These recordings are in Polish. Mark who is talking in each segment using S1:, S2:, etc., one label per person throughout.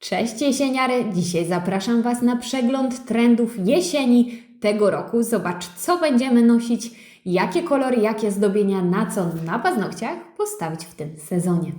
S1: Cześć jesieniary! Dzisiaj zapraszam Was na przegląd trendów jesieni tego roku. Zobacz, co będziemy nosić, jakie kolory, jakie zdobienia, na co na paznokciach postawić w tym sezonie.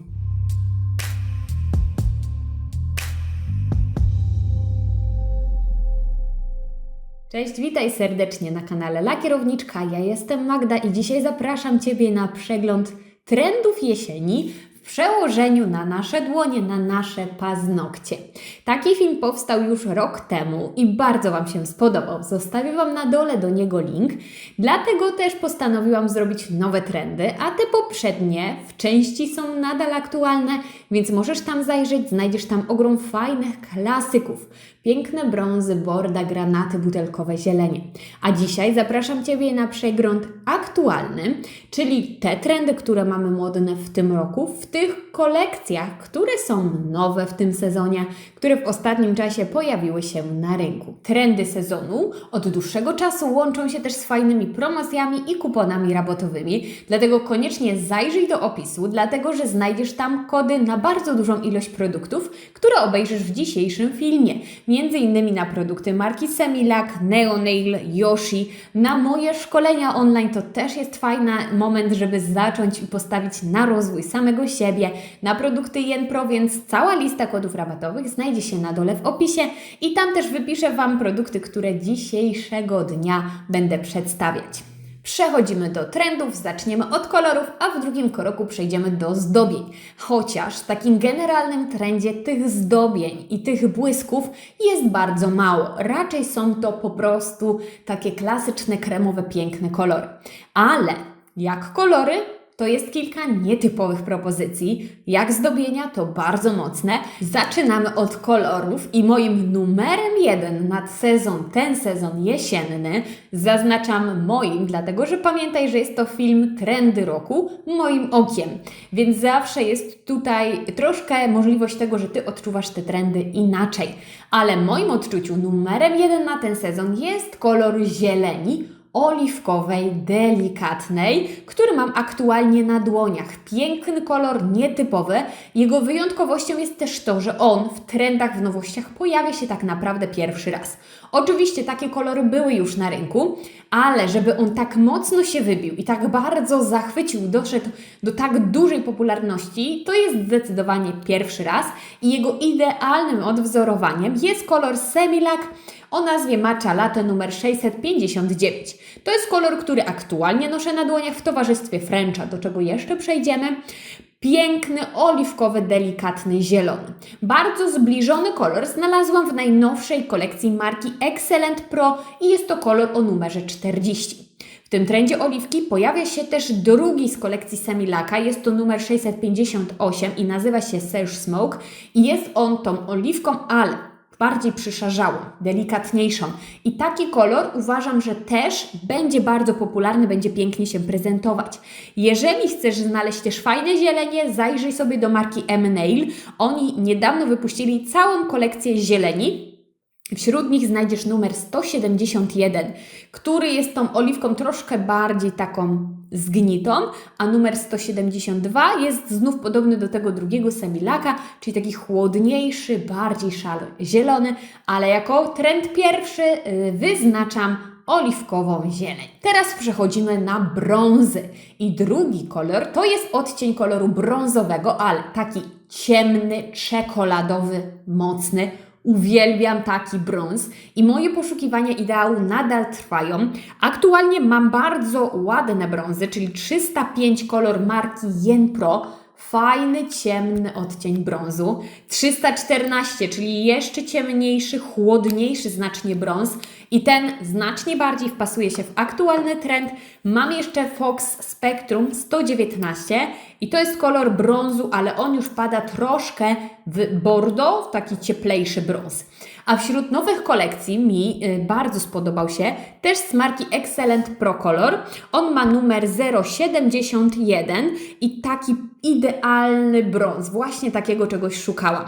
S1: Cześć, witaj serdecznie na kanale Lakierowniczka. Ja jestem Magda i dzisiaj zapraszam Ciebie na przegląd trendów jesieni przełożeniu na nasze dłonie, na nasze paznokcie. Taki film powstał już rok temu i bardzo Wam się spodobał. Zostawię Wam na dole do niego link. Dlatego też postanowiłam zrobić nowe trendy, a te poprzednie w części są nadal aktualne, więc możesz tam zajrzeć, znajdziesz tam ogrom fajnych klasyków. Piękne brązy, borda, granaty, butelkowe zielenie. A dzisiaj zapraszam Ciebie na przegląd aktualny, czyli te trendy, które mamy modne w tym roku, w tych kolekcjach, które są nowe w tym sezonie, które w ostatnim czasie pojawiły się na rynku. Trendy sezonu od dłuższego czasu łączą się też z fajnymi promocjami i kuponami rabatowymi, dlatego koniecznie zajrzyj do opisu, dlatego że znajdziesz tam kody na bardzo dużą ilość produktów, które obejrzysz w dzisiejszym filmie. Między innymi na produkty marki Semilac, Neonail, Yoshi, na moje szkolenia online to też jest fajny moment, żeby zacząć i postawić na rozwój samego siebie, na produkty Yenpro, więc cała lista kodów rabatowych znajdzie się na dole w opisie i tam też wypiszę Wam produkty, które dzisiejszego dnia będę przedstawiać. Przechodzimy do trendów, zaczniemy od kolorów, a w drugim kroku przejdziemy do zdobień. Chociaż w takim generalnym trendzie tych zdobień i tych błysków jest bardzo mało. Raczej są to po prostu takie klasyczne, kremowe, piękne kolory. Ale jak kolory, to jest kilka nietypowych propozycji. Jak zdobienia, to bardzo mocne. Zaczynamy od kolorów i moim numerem jeden na sezon, ten sezon jesienny, zaznaczam moim, dlatego że pamiętaj, że jest to film Trendy Roku, moim okiem. Więc zawsze jest tutaj troszkę możliwość tego, że Ty odczuwasz te trendy inaczej. Ale moim odczuciu numerem jeden na ten sezon jest kolor zieleni, oliwkowej, delikatnej, który mam aktualnie na dłoniach. Piękny kolor, nietypowy. Jego wyjątkowością jest też to, że on w trendach, w nowościach pojawia się tak naprawdę pierwszy raz. Oczywiście takie kolory były już na rynku, ale żeby on tak mocno się wybił i tak bardzo zachwycił, doszedł do tak dużej popularności, to jest zdecydowanie pierwszy raz i jego idealnym odwzorowaniem jest kolor Semilac o nazwie Matcha Latte numer 659. To jest kolor, który aktualnie noszę na dłoniach w towarzystwie Frencha, do czego jeszcze przejdziemy. Piękny, oliwkowy, delikatny, zielony. Bardzo zbliżony kolor znalazłam w najnowszej kolekcji marki Excellent Pro i jest to kolor o numerze 40. W tym trendzie oliwki pojawia się też drugi z kolekcji Semilaka, jest to numer 658 i nazywa się Serge Smoke i jest on tą oliwką, ale bardziej przyszarzałą, delikatniejszą. I taki kolor uważam, że też będzie bardzo popularny, będzie pięknie się prezentować. Jeżeli chcesz znaleźć też fajne zielenie, zajrzyj sobie do marki M-Nail. Oni niedawno wypuścili całą kolekcję zieleni. Wśród nich znajdziesz numer 171, który jest tą oliwką troszkę bardziej taką zgnitą, a numer 172 jest znów podobny do tego drugiego semilaka, czyli taki chłodniejszy, bardziej szary, zielony, ale jako trend pierwszy yy, wyznaczam oliwkową zieleń. Teraz przechodzimy na brązy. I drugi kolor to jest odcień koloru brązowego, ale taki ciemny, czekoladowy, mocny. Uwielbiam taki brąz i moje poszukiwania ideału nadal trwają. Aktualnie mam bardzo ładne brązy, czyli 305 kolor marki Yenpro. Fajny, ciemny odcień brązu. 314, czyli jeszcze ciemniejszy, chłodniejszy znacznie brąz. I ten znacznie bardziej wpasuje się w aktualny trend. Mam jeszcze Fox Spectrum 119 i to jest kolor brązu, ale on już pada troszkę w bordo, w taki cieplejszy brąz. A wśród nowych kolekcji mi y, bardzo spodobał się też z marki Excellent Pro Color. On ma numer 071 i taki idealny brąz. Właśnie takiego czegoś szukałam.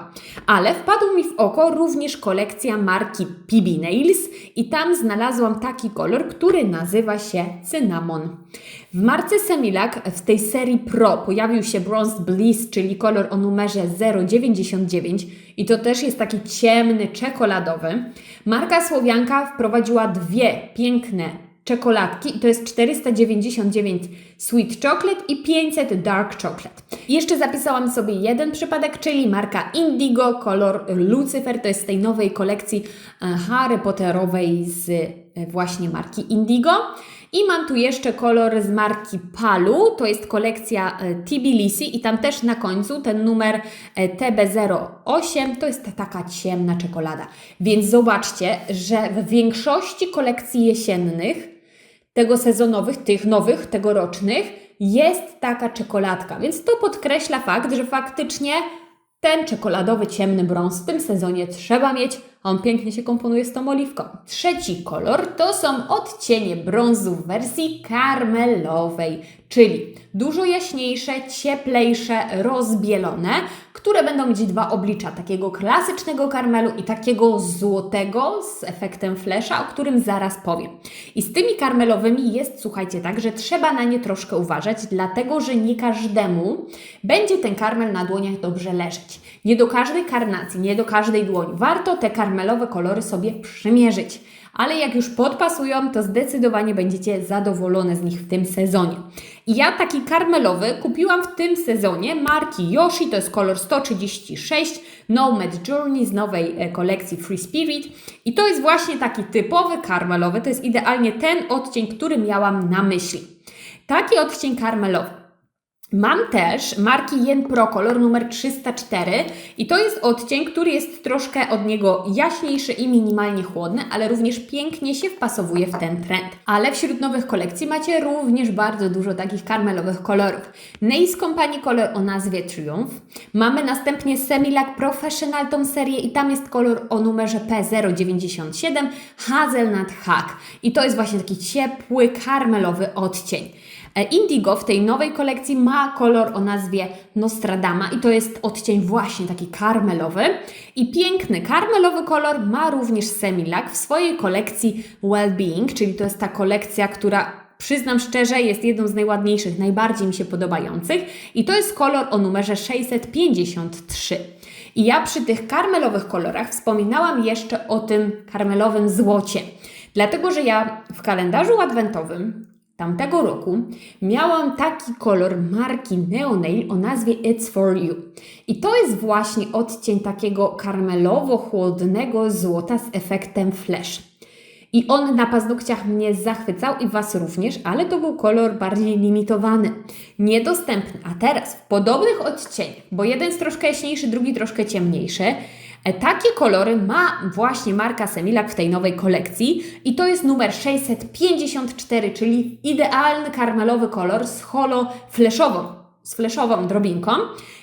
S1: Ale wpadł mi w oko również kolekcja marki PB Nails i tam znalazłam taki kolor, który nazywa się cynamon. W marce Semilak w tej serii Pro pojawił się Bronze Bliss, czyli kolor o numerze 099 i to też jest taki ciemny, czekoladowy. Marka Słowianka wprowadziła dwie piękne czekoladki to jest 499 Sweet Chocolate i 500 Dark Chocolate. Jeszcze zapisałam sobie jeden przypadek, czyli marka Indigo, kolor Lucifer, to jest z tej nowej kolekcji e, Harry Potterowej z e, właśnie marki Indigo. I mam tu jeszcze kolor z marki Palu, to jest kolekcja e, Tbilisi i tam też na końcu ten numer TB08 to jest taka ciemna czekolada. Więc zobaczcie, że w większości kolekcji jesiennych tego sezonowych, tych nowych, tegorocznych, jest taka czekoladka. Więc to podkreśla fakt, że faktycznie ten czekoladowy ciemny brąz w tym sezonie trzeba mieć, on pięknie się komponuje z tą oliwką. Trzeci kolor to są odcienie brązu w wersji karmelowej, czyli dużo jaśniejsze, cieplejsze, rozbielone, które będą mieć dwa oblicza, takiego klasycznego karmelu i takiego złotego z efektem flesza, o którym zaraz powiem. I z tymi karmelowymi jest, słuchajcie, tak, że trzeba na nie troszkę uważać, dlatego że nie każdemu będzie ten karmel na dłoniach dobrze leżeć. Nie do każdej karnacji, nie do każdej dłoni. Warto te karmelowe kolory sobie przymierzyć ale jak już podpasują, to zdecydowanie będziecie zadowolone z nich w tym sezonie. Ja taki karmelowy kupiłam w tym sezonie marki Yoshi, to jest kolor 136 Nomad Journey z nowej e, kolekcji Free Spirit i to jest właśnie taki typowy karmelowy, to jest idealnie ten odcień, który miałam na myśli. Taki odcień karmelowy. Mam też marki Yen Pro kolor numer 304 i to jest odcień, który jest troszkę od niego jaśniejszy i minimalnie chłodny, ale również pięknie się wpasowuje w ten trend. Ale wśród nowych kolekcji macie również bardzo dużo takich karmelowych kolorów. Nace Company kolor o nazwie Triumph. Mamy następnie Semilac Professional tą serię i tam jest kolor o numerze P097 Hazelnut Hack. I to jest właśnie taki ciepły, karmelowy odcień. E, Indigo w tej nowej kolekcji ma kolor o nazwie Nostradama i to jest odcień właśnie taki karmelowy. I piękny karmelowy kolor ma również Semilac w swojej kolekcji Wellbeing, czyli to jest ta kolekcja, która Przyznam szczerze, jest jedną z najładniejszych, najbardziej mi się podobających i to jest kolor o numerze 653. I ja przy tych karmelowych kolorach wspominałam jeszcze o tym karmelowym złocie. Dlatego, że ja w kalendarzu adwentowym tamtego roku miałam taki kolor marki Neonail o nazwie It's For You. I to jest właśnie odcień takiego karmelowo-chłodnego złota z efektem flash. I on na paznokciach mnie zachwycał i Was również, ale to był kolor bardziej limitowany, niedostępny. A teraz w podobnych odcieniach, bo jeden jest troszkę jaśniejszy, drugi troszkę ciemniejszy, takie kolory ma właśnie marka Semilac w tej nowej kolekcji i to jest numer 654, czyli idealny karmelowy kolor z holo fleszową, z fleszową drobinką.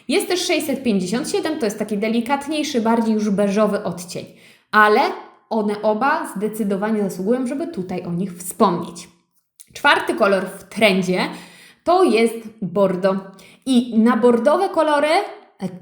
S1: Jest też 657, to jest taki delikatniejszy, bardziej już beżowy odcień, ale one oba zdecydowanie zasługują, żeby tutaj o nich wspomnieć. Czwarty kolor w trendzie to jest bordo. I na bordowe kolory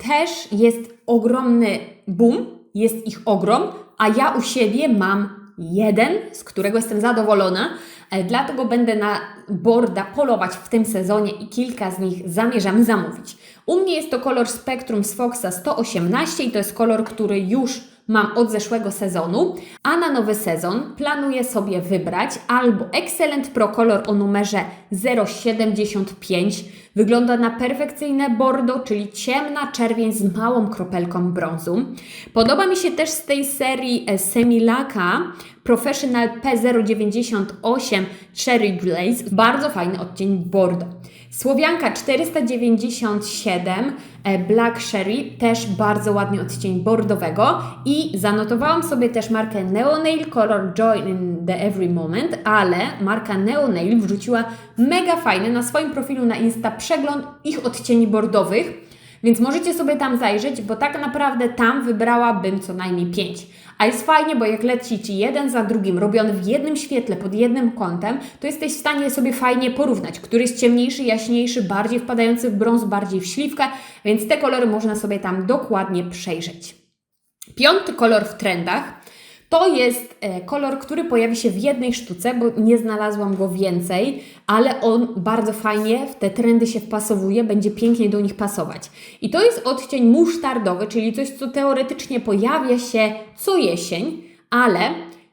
S1: też jest ogromny boom, jest ich ogrom, a ja u siebie mam jeden, z którego jestem zadowolona, e, dlatego będę na borda polować w tym sezonie i kilka z nich zamierzam zamówić. U mnie jest to kolor Spectrum z Foxa 118 i to jest kolor, który już mam od zeszłego sezonu, a na nowy sezon planuję sobie wybrać albo Excellent Pro Color o numerze 075. Wygląda na perfekcyjne bordo, czyli ciemna czerwień z małą kropelką brązu. Podoba mi się też z tej serii e, Semilaka Professional P098 Cherry Glaze. Bardzo fajny odcień bordo. Słowianka 497 e, Black Sherry, też bardzo ładny odcień bordowego. I zanotowałam sobie też markę Neonail Color Joy in the Every Moment, ale marka Neonail wrzuciła mega fajny na swoim profilu na Insta przegląd ich odcieni bordowych, więc możecie sobie tam zajrzeć, bo tak naprawdę tam wybrałabym co najmniej 5. A jest fajnie, bo jak leci Ci jeden za drugim, robiony w jednym świetle, pod jednym kątem, to jesteś w stanie sobie fajnie porównać, który jest ciemniejszy, jaśniejszy, bardziej wpadający w brąz, bardziej w śliwkę, więc te kolory można sobie tam dokładnie przejrzeć. Piąty kolor w trendach To jest e, kolor, który pojawi się w jednej sztuce, bo nie znalazłam go więcej, ale on bardzo fajnie w te trendy się wpasowuje, będzie pięknie do nich pasować. I to jest odcień musztardowy, czyli coś, co teoretycznie pojawia się co jesień, ale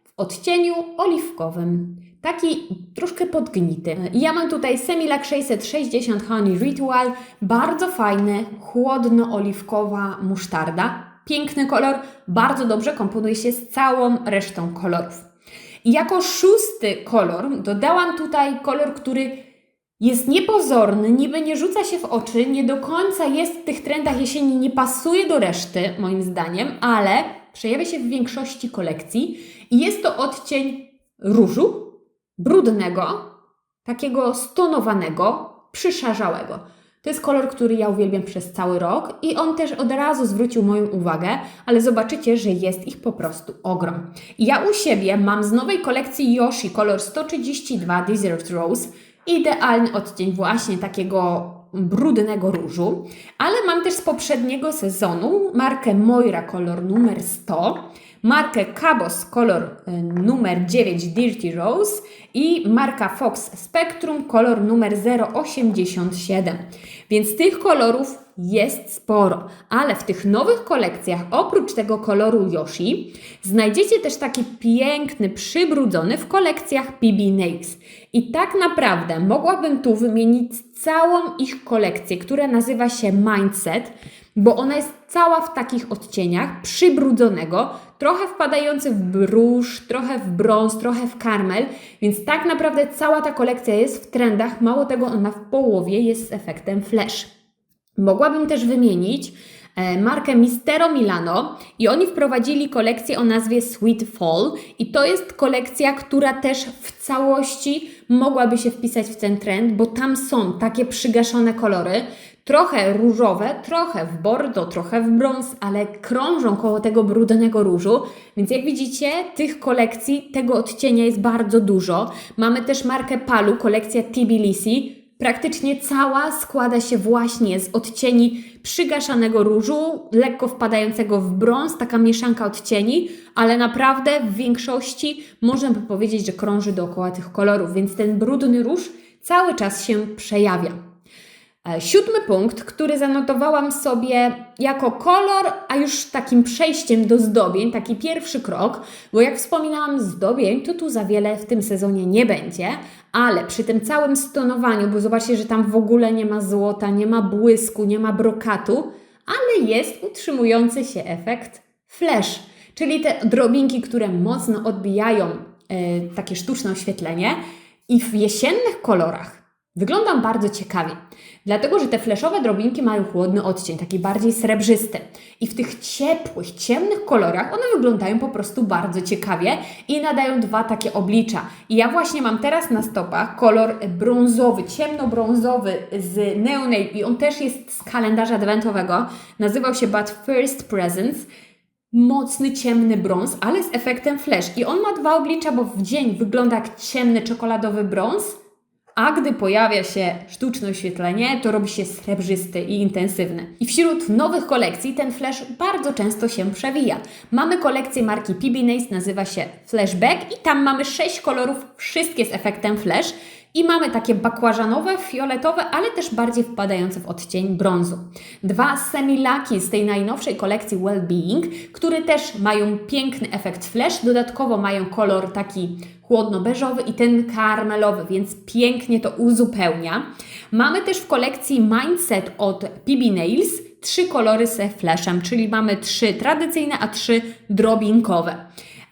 S1: w odcieniu oliwkowym. Taki troszkę podgnity. Ja mam tutaj Semilac 660 Honey Ritual, bardzo fajny, chłodno-oliwkowa musztarda. Piękny kolor, bardzo dobrze komponuje się z całą resztą kolorów. I jako szósty kolor dodałam tutaj kolor, który jest niepozorny, niby nie rzuca się w oczy, nie do końca jest w tych trendach jesieni, nie pasuje do reszty, moim zdaniem, ale przejawia się w większości kolekcji i jest to odcień różu, brudnego, takiego stonowanego, przyszarzałego. To jest kolor, który ja uwielbiam przez cały rok i on też od razu zwrócił moją uwagę, ale zobaczycie, że jest ich po prostu ogrom. Ja u siebie mam z nowej kolekcji Yoshi kolor 132 Desert Rose, idealny odcień właśnie takiego brudnego różu, ale mam też z poprzedniego sezonu markę Moira kolor numer 100 markę Cabos kolor y, numer 9 Dirty Rose i marka Fox Spectrum kolor numer 087. Więc tych kolorów jest sporo, ale w tych nowych kolekcjach oprócz tego koloru Yoshi znajdziecie też taki piękny, przybrudzony w kolekcjach PB Nails. I tak naprawdę mogłabym tu wymienić całą ich kolekcję, która nazywa się Mindset, bo ona jest cała w takich odcieniach przybrudzonego, trochę wpadający w róż, trochę w brąz, trochę w karmel, więc tak naprawdę cała ta kolekcja jest w trendach, mało tego ona w połowie jest z efektem flash. Mogłabym też wymienić e, markę Mistero Milano i oni wprowadzili kolekcję o nazwie Sweet Fall i to jest kolekcja, która też w całości mogłaby się wpisać w ten trend, bo tam są takie przygaszone kolory, trochę różowe, trochę w bordo, trochę w brąz, ale krążą koło tego brudnego różu. Więc jak widzicie, tych kolekcji, tego odcienia jest bardzo dużo. Mamy też markę Palu, kolekcja Tbilisi. Praktycznie cała składa się właśnie z odcieni przygaszanego różu, lekko wpadającego w brąz, taka mieszanka odcieni, ale naprawdę w większości można by powiedzieć, że krąży dookoła tych kolorów, więc ten brudny róż cały czas się przejawia. E, siódmy punkt, który zanotowałam sobie jako kolor, a już takim przejściem do zdobień, taki pierwszy krok, bo jak wspominałam, zdobień to tu za wiele w tym sezonie nie będzie, ale przy tym całym stonowaniu, bo zobaczcie, że tam w ogóle nie ma złota, nie ma błysku, nie ma brokatu, ale jest utrzymujący się efekt flash, czyli te drobinki, które mocno odbijają e, takie sztuczne oświetlenie i w jesiennych kolorach Wyglądam bardzo ciekawie, dlatego że te fleszowe drobinki mają chłodny odcień, taki bardziej srebrzysty. I w tych ciepłych, ciemnych kolorach one wyglądają po prostu bardzo ciekawie i nadają dwa takie oblicza. I ja właśnie mam teraz na stopach kolor brązowy, ciemnobrązowy z Neonail i on też jest z kalendarza adwentowego. Nazywał się But First Presents mocny, ciemny brąz, ale z efektem flash. I on ma dwa oblicza, bo w dzień wygląda jak ciemny czekoladowy brąz, a gdy pojawia się sztuczne oświetlenie, to robi się srebrzysty i intensywny. I wśród nowych kolekcji ten flash bardzo często się przewija. Mamy kolekcję marki PB Nace, nazywa się Flashback i tam mamy sześć kolorów, wszystkie z efektem flash. I mamy takie bakłażanowe, fioletowe, ale też bardziej wpadające w odcień brązu. Dwa semilaki z tej najnowszej kolekcji Wellbeing, które też mają piękny efekt flash, dodatkowo mają kolor taki chłodno-beżowy i ten karmelowy, więc pięknie to uzupełnia. Mamy też w kolekcji Mindset od PB Nails trzy kolory ze flashem, czyli mamy trzy tradycyjne, a trzy drobinkowe.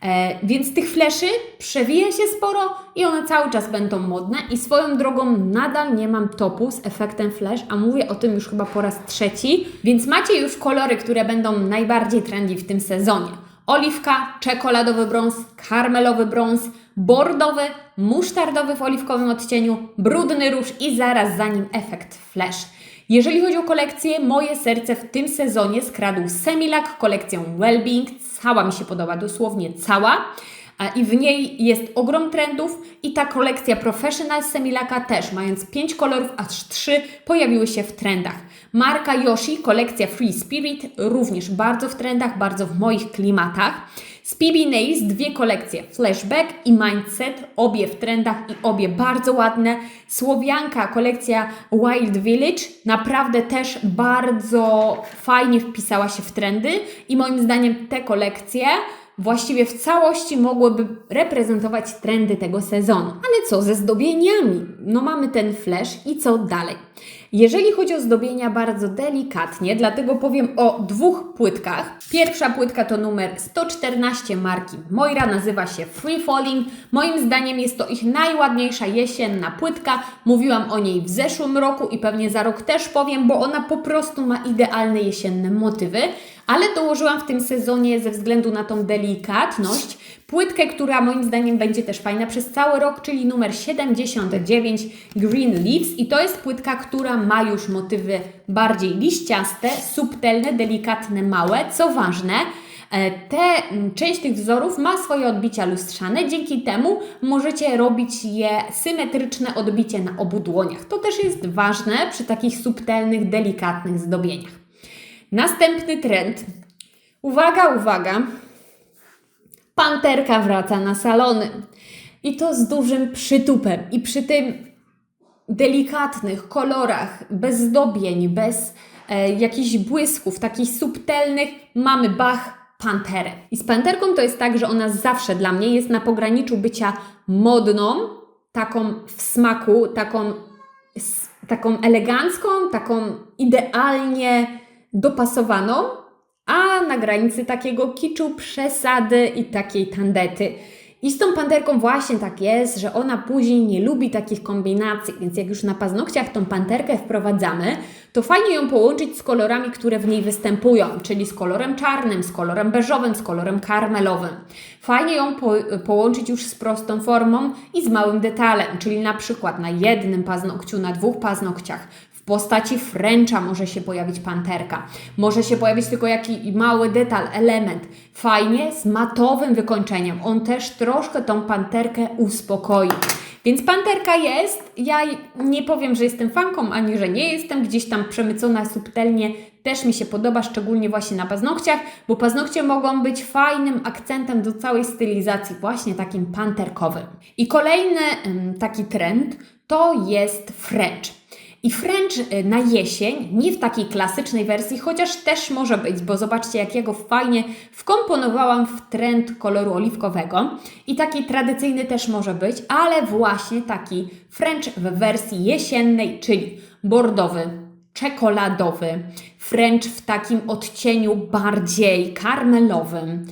S1: E, więc tych fleszy przewija się sporo i one cały czas będą modne. I swoją drogą nadal nie mam topu z efektem flash, a mówię o tym już chyba po raz trzeci. Więc macie już kolory, które będą najbardziej trendy w tym sezonie. Oliwka, czekoladowy brąz, karmelowy brąz, bordowy, musztardowy w oliwkowym odcieniu, brudny róż i zaraz za nim efekt flash. Jeżeli chodzi o kolekcję, moje serce w tym sezonie skradł Semilac kolekcją Wellbeing. Cała mi się podoba, dosłownie cała. I w niej jest ogrom trendów i ta kolekcja Professional Semilaka też, mając 5 kolorów, aż 3 pojawiły się w trendach. Marka Yoshi, kolekcja Free Spirit, również bardzo w trendach, bardzo w moich klimatach. Z PB Nails dwie kolekcje, Flashback i Mindset, obie w trendach i obie bardzo ładne. Słowianka, kolekcja Wild Village, naprawdę też bardzo fajnie wpisała się w trendy i moim zdaniem te kolekcje właściwie w całości mogłyby reprezentować trendy tego sezonu. Ale co ze zdobieniami? No mamy ten flash i co dalej? Jeżeli chodzi o zdobienia, bardzo delikatnie, dlatego powiem o dwóch płytkach. Pierwsza płytka to numer 114 marki Moira, nazywa się Free Falling. Moim zdaniem jest to ich najładniejsza jesienna płytka. Mówiłam o niej w zeszłym roku i pewnie za rok też powiem, bo ona po prostu ma idealne jesienne motywy ale dołożyłam w tym sezonie ze względu na tą delikatność płytkę, która moim zdaniem będzie też fajna przez cały rok, czyli numer 79 Green Leaves i to jest płytka, która ma już motywy bardziej liściaste, subtelne, delikatne, małe, co ważne. e, Te, część tych wzorów ma swoje odbicia lustrzane, dzięki temu możecie robić je symetryczne odbicie na obu dłoniach. To też jest ważne przy takich subtelnych, delikatnych zdobieniach. Następny trend. Uwaga, uwaga. Panterka wraca na salony. I to z dużym przytupem. I przy tym delikatnych kolorach, bez zdobień, bez e, jakichś błysków, takich subtelnych, mamy Bach Panterę. I z Panterką to jest tak, że ona zawsze dla mnie jest na pograniczu bycia modną, taką w smaku, taką, taką elegancką, taką idealnie dopasowaną, a na granicy takiego kiczu, przesady i takiej tandety. I z tą panterką właśnie tak jest, że ona później nie lubi takich kombinacji, więc jak już na paznokciach tą panterkę wprowadzamy, to fajnie ją połączyć z kolorami, które w niej występują, czyli z kolorem czarnym, z kolorem beżowym, z kolorem karmelowym. Fajnie ją po, połączyć już z prostą formą i z małym detalem, czyli na przykład na jednym paznokciu, na dwóch paznokciach, w postaci fręcza może się pojawić panterka. Może się pojawić tylko jakiś mały detal, element. Fajnie z matowym wykończeniem. On też troszkę tą panterkę uspokoi. Więc panterka jest. Ja nie powiem, że jestem fanką, ani że nie jestem. Gdzieś tam przemycona subtelnie też mi się podoba, szczególnie właśnie na paznokciach, bo paznokcie mogą być fajnym akcentem do całej stylizacji, właśnie takim panterkowym. I kolejny taki trend to jest French. I French y, na jesień, nie w takiej klasycznej wersji, chociaż też może być, bo zobaczcie, jak ja go fajnie wkomponowałam w trend koloru oliwkowego. I taki tradycyjny też może być, ale właśnie taki French w wersji jesiennej, czyli bordowy, czekoladowy, French w takim odcieniu bardziej karmelowym.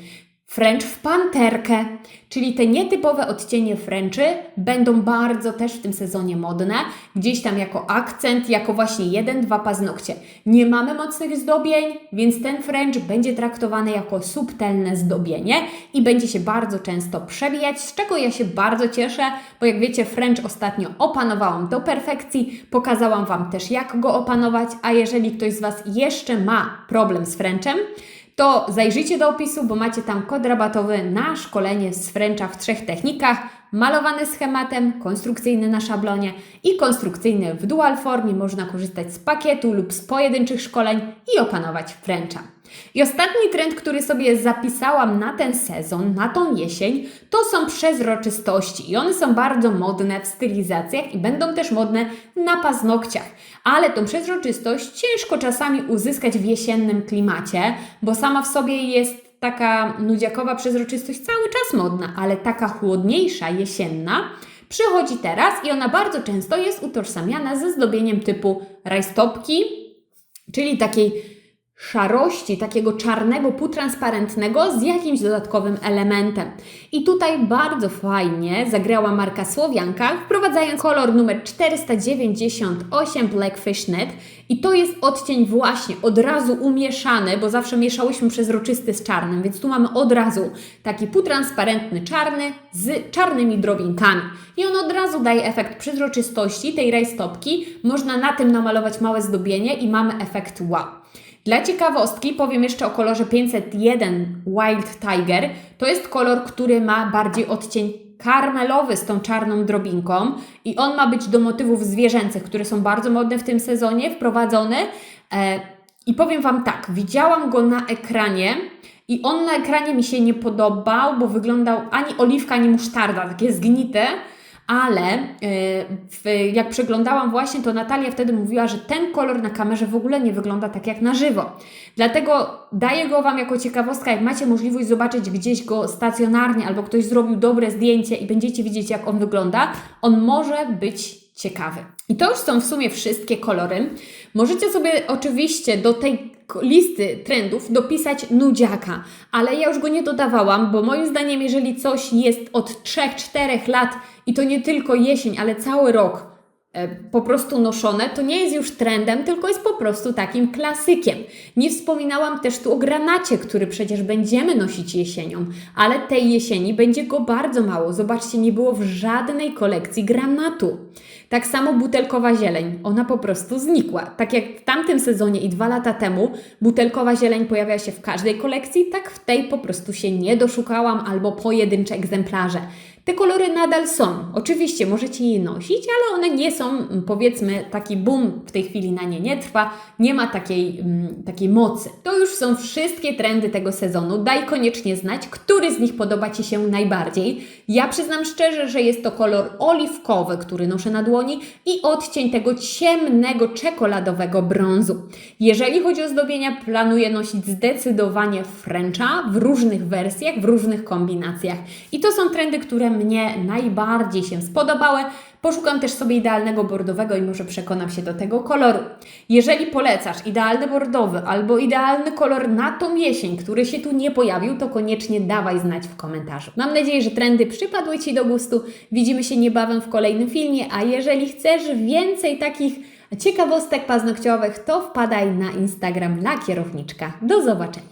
S1: French w panterkę, czyli te nietypowe odcienie Frenchy będą bardzo też w tym sezonie modne, gdzieś tam jako akcent, jako właśnie jeden, dwa paznokcie. Nie mamy mocnych zdobień, więc ten French będzie traktowany jako subtelne zdobienie i będzie się bardzo często przewijać, z czego ja się bardzo cieszę, bo jak wiecie, French ostatnio opanowałam do perfekcji, pokazałam Wam też jak go opanować, a jeżeli ktoś z Was jeszcze ma problem z Frenchem, to zajrzyjcie do opisu, bo macie tam kod rabatowy na szkolenie z Frencha w trzech technikach. Malowany schematem, konstrukcyjny na szablonie i konstrukcyjny w dual formie. Można korzystać z pakietu lub z pojedynczych szkoleń i opanować Frencha. I ostatni trend, który sobie zapisałam na ten sezon, na tą jesień, to są przezroczystości. I one są bardzo modne w stylizacjach i będą też modne na paznokciach. Ale tą przezroczystość ciężko czasami uzyskać w jesiennym klimacie, bo sama w sobie jest taka nudziakowa przezroczystość cały czas modna, ale taka chłodniejsza, jesienna przychodzi teraz i ona bardzo często jest utożsamiana ze zdobieniem typu rajstopki, czyli takiej szarości, takiego czarnego, półtransparentnego z jakimś dodatkowym elementem. I tutaj bardzo fajnie zagrała marka Słowianka, wprowadzając kolor numer 498 Blackfish Net. I to jest odcień właśnie od razu umieszany, bo zawsze mieszałyśmy przezroczysty z czarnym, więc tu mamy od razu taki półtransparentny czarny z czarnymi drobinkami. I on od razu daje efekt przezroczystości tej rajstopki. Można na tym namalować małe zdobienie i mamy efekt wow. Dla ciekawostki powiem jeszcze o kolorze 501 Wild Tiger. To jest kolor, który ma bardziej odcień karmelowy z tą czarną drobinką i on ma być do motywów zwierzęcych, które są bardzo modne w tym sezonie, wprowadzone. E, I powiem Wam tak, widziałam go na ekranie i on na ekranie mi się nie podobał, bo wyglądał ani oliwka, ani musztarda, takie zgnite, ale w, jak przeglądałam właśnie, to Natalia wtedy mówiła, że ten kolor na kamerze w ogóle nie wygląda tak jak na żywo. Dlatego daję go Wam jako ciekawostka, jak macie możliwość zobaczyć gdzieś go stacjonarnie albo ktoś zrobił dobre zdjęcie i będziecie widzieć jak on wygląda, on może być ciekawy. I to już są w sumie wszystkie kolory. Możecie sobie oczywiście do tej listy trendów dopisać nudziaka, ale ja już go nie dodawałam, bo moim zdaniem, jeżeli coś jest od 3-4 lat i to nie tylko jesień, ale cały rok po prostu noszone, to nie jest już trendem, tylko jest po prostu takim klasykiem. Nie wspominałam też tu o granacie, który przecież będziemy nosić jesienią, ale tej jesieni będzie go bardzo mało. Zobaczcie, nie było w żadnej kolekcji granatu. Tak samo butelkowa zieleń, ona po prostu znikła. Tak jak w tamtym sezonie i dwa lata temu butelkowa zieleń pojawia się w każdej kolekcji, tak w tej po prostu się nie doszukałam albo pojedyncze egzemplarze. Te kolory nadal są. Oczywiście możecie je nosić, ale one nie są, mm, powiedzmy, taki boom w tej chwili na nie nie trwa, nie ma takiej, mm, takiej mocy. To już są wszystkie trendy tego sezonu. Daj koniecznie znać, który z nich podoba Ci się najbardziej. Ja przyznam szczerze, że jest to kolor oliwkowy, który noszę na dłoni i odcień tego ciemnego, czekoladowego brązu. Jeżeli chodzi o zdobienia, planuję nosić zdecydowanie Frencha w różnych wersjach, w różnych kombinacjach. I to są trendy, które mnie najbardziej się spodobały. Poszukam też sobie idealnego bordowego i może przekonam się do tego koloru. Jeżeli polecasz idealny bordowy albo idealny kolor na tą jesień, który się tu nie pojawił, to koniecznie dawaj znać w komentarzu. Mam nadzieję, że trendy przypadły Ci do gustu. Widzimy się niebawem w kolejnym filmie, a jeżeli chcesz więcej takich ciekawostek paznokciowych, to wpadaj na Instagram dla kierowniczka. Do zobaczenia.